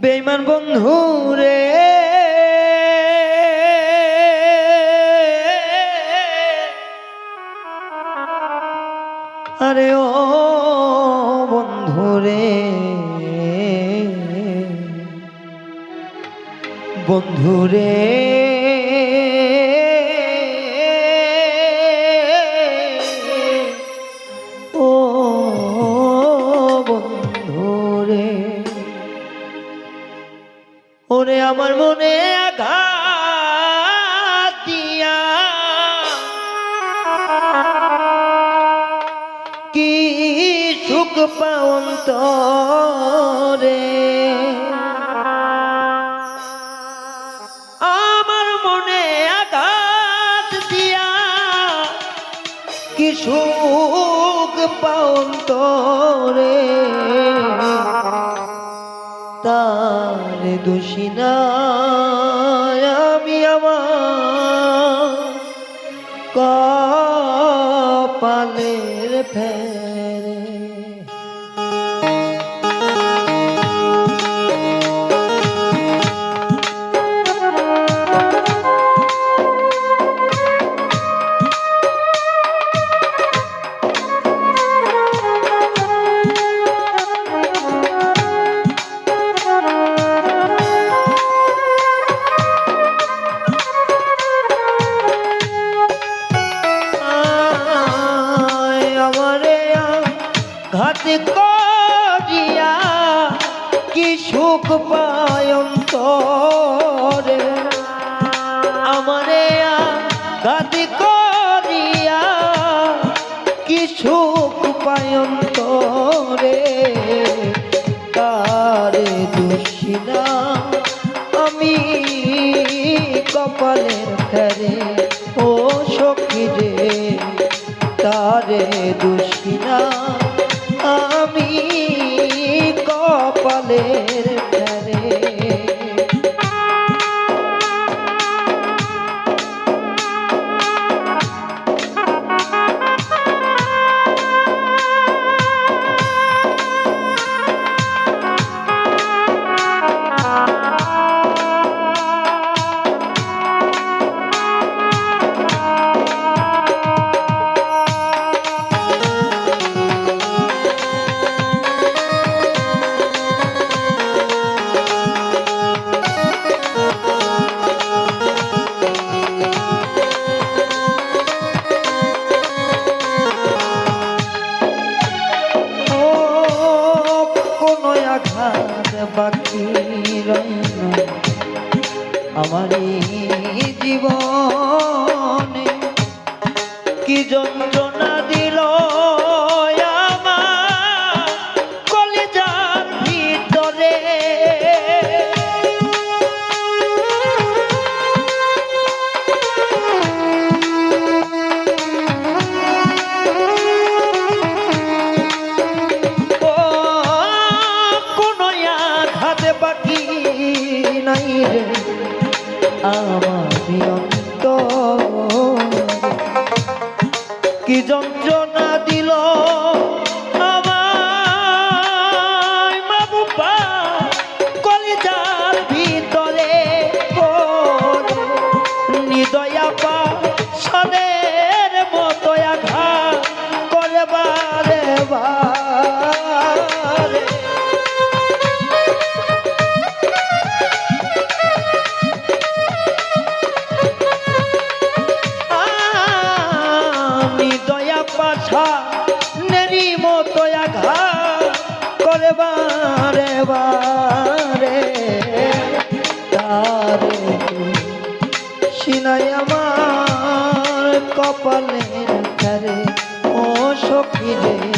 বেইমান বন্ধু রে। আরে ও বন্ধু রে। বন্ধু রে। সুখ পাওন্ত রে আমার মনে আঘাত দিয়া কি সুখ পাওন্ত রে তার দোষী না আমি আমার কপালের ফেরে ঘাত করিয়া কি সুখ পায়ন্তরে আমারে ঘাত করিয়া কি সুখ পায়ন্তরে তারে দুষিনা আমি কপালের ফেরে ও সখী রে, তারে দুষিনা কপালের আমার জীবনে কি যন্ত্রণা ধারে ও সখী রে।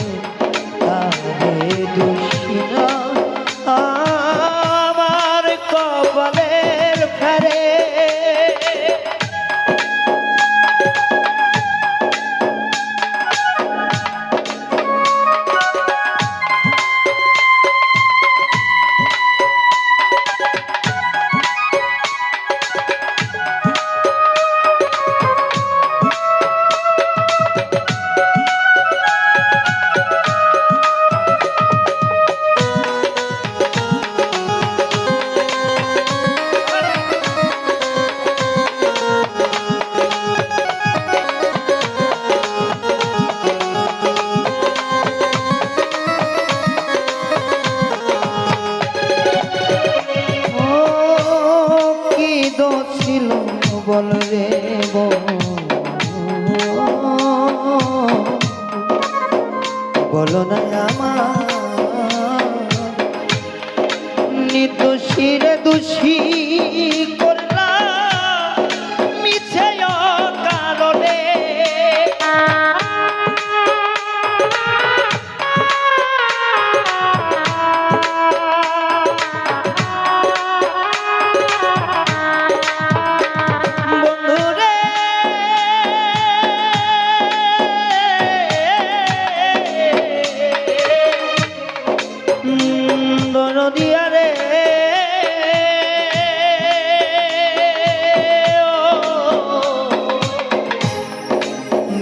বলো না আমার। নির্দোষীরে দোষী।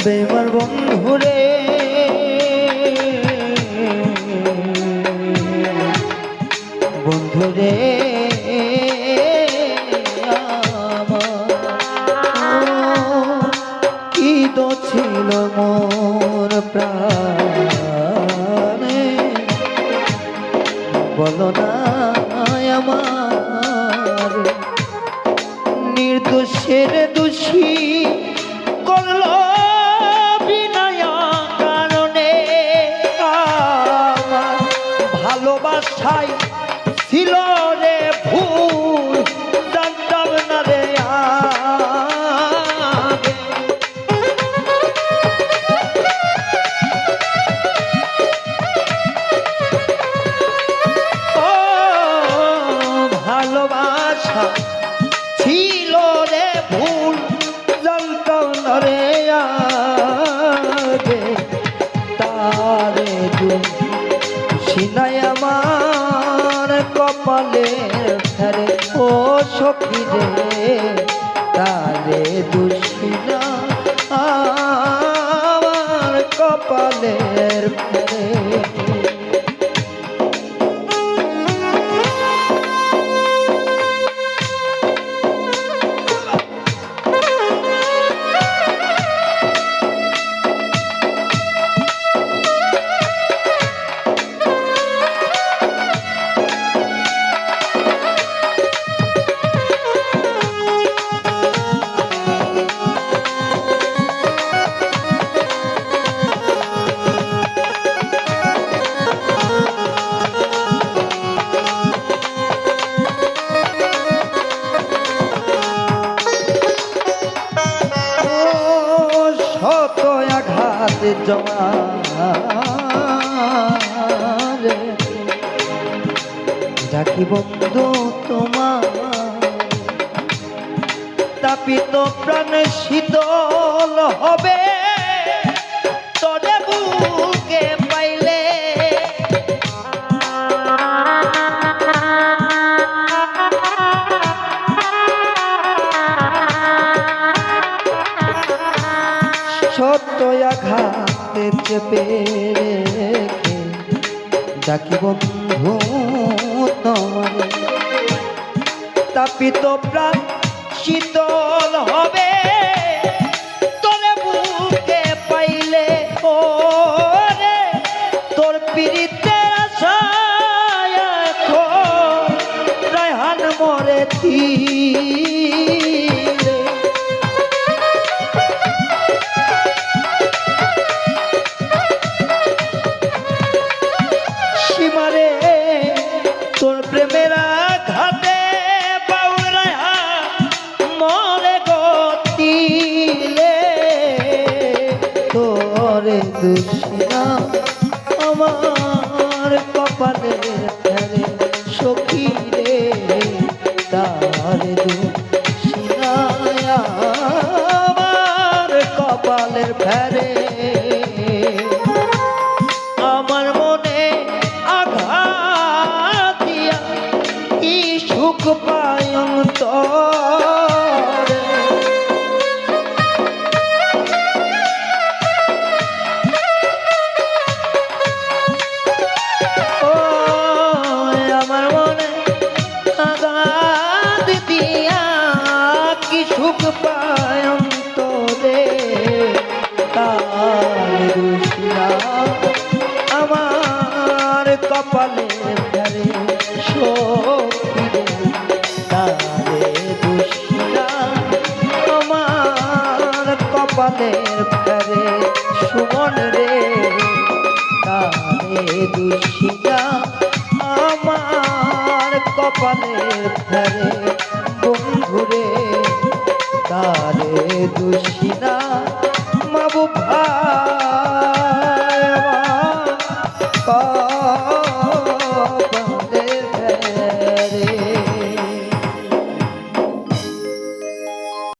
দেওয়ার বন্ধুরে বন্ধুরে কি তো ছিল মোর প্রাণে? বলো না আমার নির্দোষের দু জানতাম রে আগে তারে সিনাই আমার কপালে ফেরে ও সখী রে, তারে দুশিনা আমার কপালের ফেরে শত আঘাত জমা ডাকি বন্ধু তোমার তাপিত প্রাণ শীতল হবে। চেপে রেখে ডাকি বন্ধু তোমার তাপিত প্রাণ শীতল হবে মদিনা আমার কপালে ধরে তারে দুশিরা আমার কপালের ধরে সুমন রে, তারে দুশিরা আমার কপালের ধরে বন্ধুরে, তারে দুশিরা